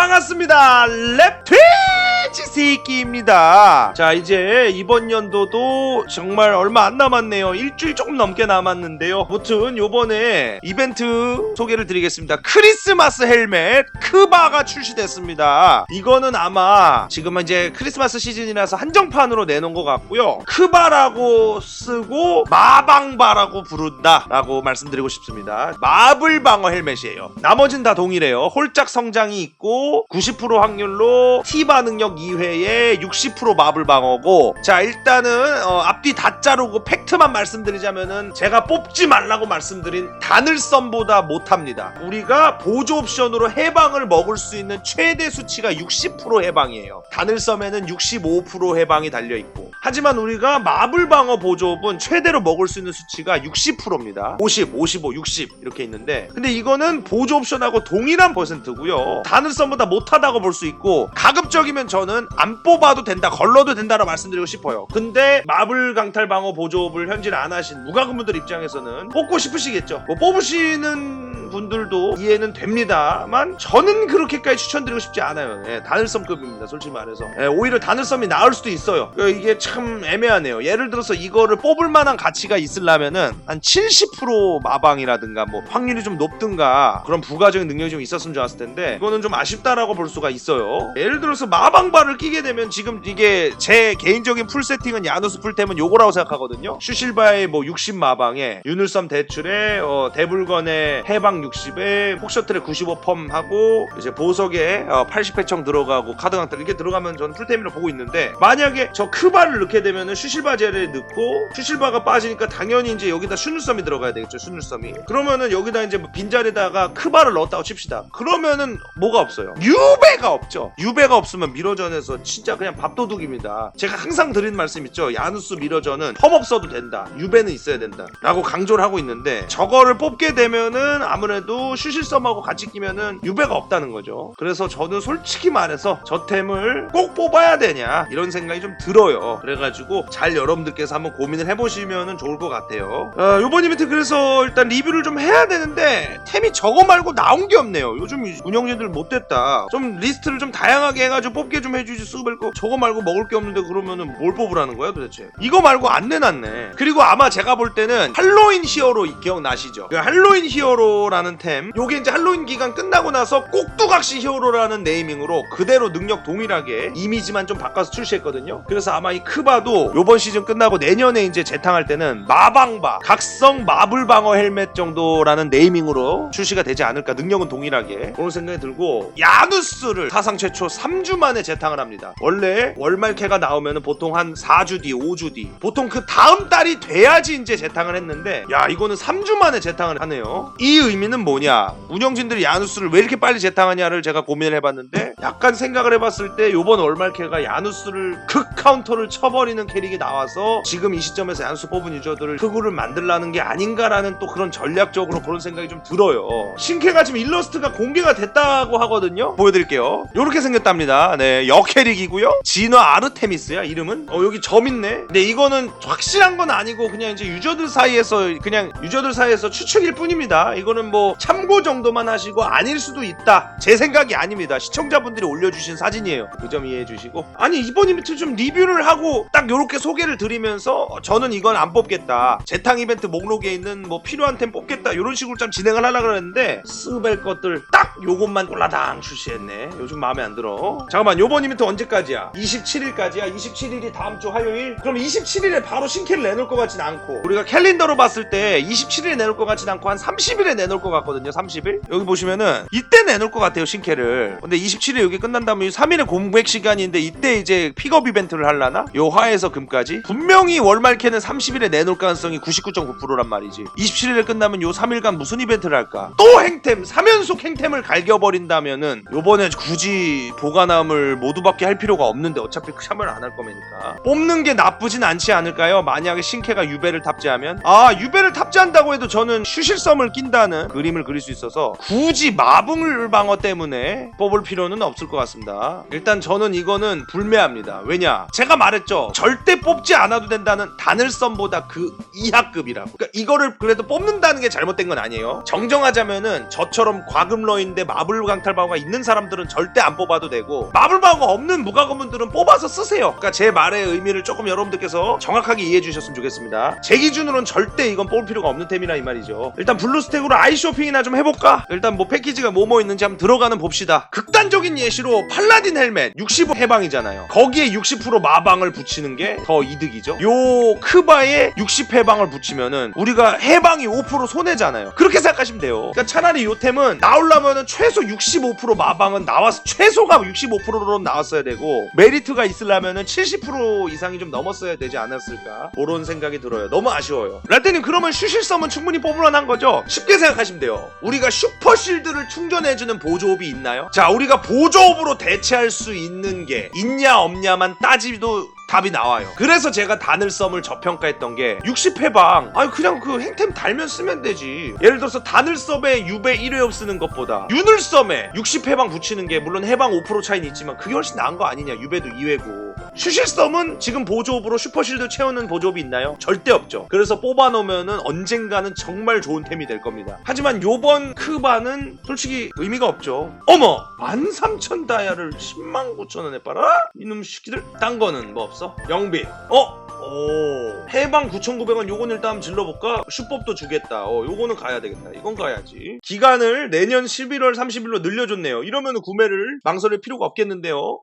반갑습니다. 랩 트위치 새끼입니다. 자, 이제 이번 연도도 정말 얼마 안 남았네요. 일주일 조금 넘게 남았는데요. 아무튼 요번에 이벤트 소개를 드리겠습니다. 크리스마스 헬멧 크바가 출시됐습니다. 이거는 아마 지금은 이제 크리스마스 시즌이라서 한정판으로 내놓은 것 같고요. 크바라고 쓰고 마방바라고 부른다라고 말씀드리고 싶습니다. 마블 방어 헬멧이에요. 나머진 다 동일해요. 홀짝 성장이 있고 90% 확률로 T바 능력 2회 에 60% 마블 방어고 자 일단은 어, 앞뒤 다 자르고 팩트만 말씀드리자면은 제가 뽑지 말라고 말씀드린 다늘섬보다 못합니다. 우리가 보조 옵션으로 해방을 먹을 수 있는 최대 수치가 60% 해방이에요. 다늘섬에는 65% 해방이 달려 있고 하지만 우리가 마블 방어 보조업은 최대로 먹을 수 있는 수치가 60%입니다. 50, 55, 60 이렇게 있는데 근데 이거는 보조 옵션하고 동일한 퍼센트고요. 다늘섬보다 못하다고 볼 수 있고 가급적이면 저는 안 뽑아도 된다, 걸러도 된다라고 말씀드리고 싶어요. 근데 마블 강탈 방어 보조업을 현질 안 하신 무가금분들 입장에서는 뽑고 싶으시겠죠. 뭐 뽑으시는 분들도 이해는 됩니다만 저는 그렇게까지 추천드리고 싶지 않아요. 예, 다늘섬급입니다. 솔직히 말해서 예, 오히려 다늘섬이 나을 수도 있어요. 그 이게 참 애매하네요. 예를 들어서 이거를 뽑을 만한 가치가 있으려면은 한 70% 마방이라든가 뭐 확률이 좀 높든가 그런 부가적인 능력이 좀 있었으면 좋았을 텐데 이거는 좀 아쉽다라고 볼 수가 있어요. 예를 들어서 마방발을 끼게 되면 지금 이게 제 개인적인 풀 세팅은 야누스 풀템은 요거라고 생각하거든요. 슈실바의 뭐 60 마방에 유늘섬 대출에 어, 대불건의 해방 60에 폭셔틀에 95펌 하고 이제 보석에 어, 80회청 들어가고 카드 강탈 이렇게 들어가면 저는 풀템이라고 보고 있는데 만약에 저 크바를 넣게 되면은 슈실바제를 넣고 슈실바가 빠지니까 당연히 이제 여기다 슈늘섬이 들어가야 되겠죠 슈늘섬이. 그러면은 여기다 이제 뭐 빈자리에다가 크바를 넣었다고 칩시다. 그러면은 뭐가 없어요? 유배가 없죠. 유배가 없으면 미러전에서 진짜 그냥 밥도둑입니다. 제가 항상 드리는 말씀 있죠. 야누스 미러전은 펌 없어도 된다. 유배는 있어야 된다. 라고 강조를 하고 있는데 저거를 뽑게 되면은 아무래도 슈실섬하고 같이 끼면은 유배가 없다는 거죠. 그래서 저는 솔직히 말해서 저 템을 꼭 뽑아야 되냐 이런 생각이 좀 들어요. 그래가지고 잘 여러분들께서 한번 고민을 해보시면 좋을 것 같아요. 어, 요번 이벤트 그래서 일단 리뷰를 좀 해야 되는데 템이 저거 말고 나온 게 없네요. 요즘 운영진들 못됐다. 좀 리스트를 좀 다양하게 해가지고 뽑게 좀 해주지 수고할 거 저거 말고 먹을 게 없는데 그러면은 뭘 뽑으라는 거야 도대체? 이거 말고 안 내놨네. 그리고 아마 제가 볼 때는 할로윈 히어로 기억나시죠? 그 할로윈 히어로라는 템. 요게 이제 할로윈 기간 끝나고 나서 꼭두각시 히어로라는 네이밍으로 그대로 능력 동일하게 이미지만 좀 바꿔서 출시했거든요. 그래서 아마 이 크바도 요번 시즌 끝나고 내년에 이제 재탕할 때는 마방바 각성 마블 방어 헬멧 정도라는 네이밍으로 출시가 되지 않을까. 능력은 동일하게. 그런 생각이 들고 야누스를 사상 최초 3주 만에 재탕을 합니다. 원래 월말캐가 나오면 보통 한 4주 뒤 5주 뒤. 보통 그 다음 달이 돼야지 이제 재탕을 했는데 야 이거는 3주 만에 재탕을 하네요. 이 의미는 뭐냐? 운영진들이 야누스를 왜 이렇게 빨리 재탕하냐를 제가 고민을 해봤는데 약간 생각을 해봤을 때 요번 월말캐가 야누스를 극 카운터를 쳐버리는 캐릭이 나와서 지금 이 시점에서 야누스 뽑은 유저들을 흑우를 만들라는 게 아닌가라는 또 그런 전략적으로 그런 생각이 좀 들어요. 신캐가 지금 일러스트가 공개가 됐다고 하거든요? 보여드릴게요. 요렇게 생겼답니다. 네 여캐릭이고요. 진화 아르테미스야 이름은? 어 여기 점 있네. 근데 이거는 확실한 건 아니고 그냥 이제 유저들 사이에서 그냥 유저들 사이에서 추측일 뿐입니다. 이거는 뭐 참고 정도만 하시고 아닐 수도 있다. 제 생각이 아닙니다. 시청자분들이 올려주신 사진이에요. 그 점 이해해 주시고. 아니 이번 이벤트 좀 리뷰를 하고 딱 요렇게 소개를 드리면서 어, 저는 이건 안 뽑겠다. 재탕 이벤트 목록에 있는 뭐 필요한 템 뽑겠다. 이런 식으로 좀 진행을 하려고 그랬는데 스벨 것들 딱 요것만 꼴라당 출시했네. 요즘 마음에 안 들어. 잠깐만 요번 이벤트 언제까지야? 27일까지야? 27일이 다음 주 화요일? 그럼 27일에 바로 신캐를 내놓을 것 같진 않고. 우리가 캘린더로 봤을 때 27일에 내놓을 것 같진 않고 한 30일에 내놓을 것 같거든요 30일. 여기 보시면은 이때 내놓을 것 같아요 신캐를. 근데 27일 여기 끝난 다음에 3일에 공백 시간인데 이때 이제 픽업 이벤트를 하려나? 요 화에서 금까지? 분명히 월말 캐는 30일에 내놓을 가능성이 99.9%란 말이지. 27일에 끝나면 요 3일간 무슨 이벤트를 할까? 또 행템 3연속 행템을 갈겨버린다면은 요번에 굳이 보관함을 모두밖에 할 필요가 없는데 어차피 샤멀 안할 거니까. 뽑는 게 나쁘진 않지 않을까요? 만약에 신캐가 유배를 탑재하면? 아 유배를 탑재한다고 해도 저는 슈실섬을 낀다는 그림을 그릴 수 있어서 굳이 마블 방어 때문에 뽑을 필요는 없을 것 같습니다. 일단 저는 이거는 불매합니다. 왜냐? 제가 말했죠. 절대 뽑지 않아도 된다는 단을섬보다 그 이하급이라고. 그러니까 이거를 그래도 뽑는다는 게 잘못된 건 아니에요. 정정하자면은 저처럼 과금러인데 마블 강탈 방어가 있는 사람들은 절대 안 뽑아도 되고 마블 방어가 없는 무과금분들은 뽑아서 쓰세요. 그러니까 제 말의 의미를 조금 여러분들께서 정확하게 이해해 주셨으면 좋겠습니다. 제 기준으로는 절대 이건 뽑을 필요가 없는 템이라 이 말이죠. 일단 블루 스택으로 아이 쇼핑이나 좀 해볼까? 일단 뭐 패키지가 뭐뭐 있는지 한번 들어가는 봅시다. 극단적인 예시로 팔라딘 헬멧 65 해방이잖아요. 거기에 60% 마방을 붙이는 게 더 이득이죠. 요 크바에 60 해방을 붙이면은 우리가 해방이 5% 손해잖아요. 그렇게 생각하시면 돼요. 그러니까 차라리 요 템은 나오려면은 최소 65% 마방은 나왔 최소가 65%로 나왔어야 되고 메리트가 있으려면은 70% 이상이 좀 넘었어야 되지 않았을까? 그런 생각이 들어요. 너무 아쉬워요. 라떼님 그러면 슈실섬은 충분히 뽑을만한 거죠? 쉽게 생각하시면 돼요. 우리가 슈퍼 실드를 충전해주는 보조업이 있나요? 자, 우리가 보조업으로 대체할 수 있는 게 있냐 없냐만 따지도 답이 나와요. 그래서 제가 단을섬을 저평가했던 게 60회방 아니 그냥 그 행템 달면 쓰면 되지. 예를 들어서 단을섬에 유배 1회업 쓰는 것보다 윤을섬에 60회방 붙이는 게 물론 해방 5% 차이는 있지만 그게 훨씬 나은 거 아니냐. 유배도 2회고. 슈실섬은 지금 보조업으로 슈퍼실드 채우는 보조업이 있나요? 절대 없죠. 그래서 뽑아놓으면은 언젠가는 정말 좋은 템이 될 겁니다. 하지만 요번 크바는 솔직히 의미가 없죠. 어머! 13,000 다이아를 10만 9천 원에 팔아? 이놈 새끼들. 딴 거는 뭐 없어? 영빈. 어? 오 해방 9,900원 요건 일단 질러볼까? 슈법도 주겠다 어 요거는 가야 되겠다 이건 가야지 기간을 내년 11월 30일로 늘려줬네요 이러면 구매를 망설일 필요가 없겠는데요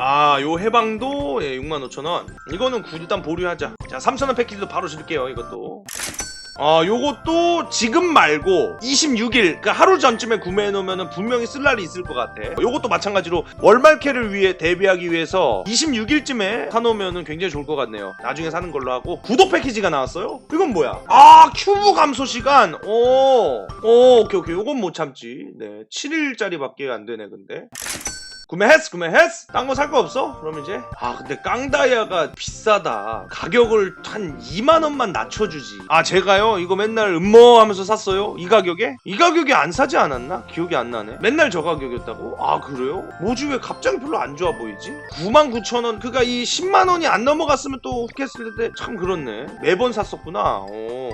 아, 요 해방도 예, 65,000원. 이거는 구 일단 보류하자. 자, 3,000원 패키지도 바로 줄게요, 이것도. 아, 요것도 지금 말고 26일, 그러니까 하루 전쯤에 구매해 놓으면 분명히 쓸 날이 있을 것 같아. 요것도 마찬가지로 월말캐를 위해 대비하기 위해서 26일쯤에 사놓으면 굉장히 좋을 것 같네요. 나중에 사는 걸로 하고 구독 패키지가 나왔어요? 이건 뭐야? 아, 큐브 감소 시간. 오, 오, 오케이 오케이. 요건 못 참지. 네, 7일짜리 밖에 안 되네, 근데. 구매했어 구매했어 딴 거 살 거 없어? 그럼 이제 아 근데 깡다이아가 비싸다 가격을 한 2만원만 낮춰주지 아 제가요 이거 맨날 음모 하면서 샀어요 이 가격에? 이 가격에 안 사지 않았나? 기억이 안 나네 맨날 저 가격이었다고? 아 그래요? 뭐지 왜 갑자기 별로 안 좋아 보이지? 99,000원 그니까 이 10만원이 안 넘어갔으면 또 훅했을 텐데 참 그렇네 매번 샀었구나 오.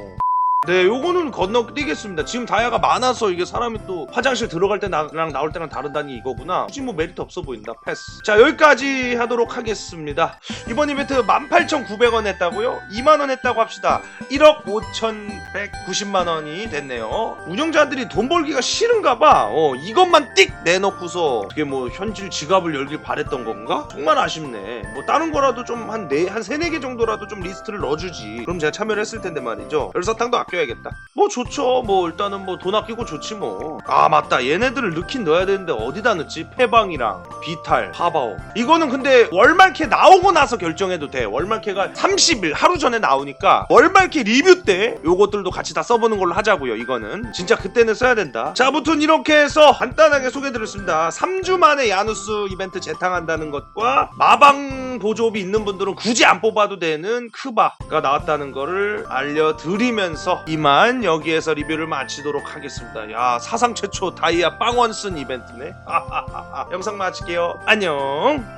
네, 요거는 건너뛰겠습니다. 지금 다이아가 많아서 이게 사람이 또 화장실 들어갈 때 나랑 나올 때랑 다르다니 이거구나. 굳이 뭐 메리트 없어 보인다. 패스. 자, 여기까지 하도록 하겠습니다. 이번 이벤트 18,900원 했다고요? 2만원 했다고 합시다. 1억 5,190만 원이 됐네요. 운영자들이 돈 벌기가 싫은가 봐. 어, 이것만 띡 내놓고서 그게 뭐 현질 지갑을 열길 바랬던 건가? 정말 아쉽네. 뭐 다른 거라도 좀 한 네, 한 세네 개 정도라도 좀 리스트를 넣어주지. 그럼 제가 참여를 했을 텐데 말이죠. 열사탕도 아껴 야겠다. 뭐 좋죠. 뭐 일단은 뭐 돈 아끼고 좋지 뭐. 아 맞다. 얘네들을 넣긴 넣어야 되는데 어디다 넣지? 패방이랑 비탈, 하바오. 이거는 근데 월말캐 나오고 나서 결정해도 돼. 월말캐가 30일 하루 전에 나오니까 월말캐 리뷰 때 요것들도 같이 다 써보는 걸로 하자고요. 이거는 진짜 그때는 써야 된다. 자, 아무튼 이렇게 해서 간단하게 소개드렸습니다. 3주 만에 야누스 이벤트 재탕한다는 것과 마방 보조업이 있는 분들은 굳이 안 뽑아도 되는 크바가 나왔다는 거를 알려드리면서 이만 여기에서 리뷰를 마치도록 하겠습니다. 야 사상 최초 다이아 빵원 쓴 이벤트네. 영상 마 안녕.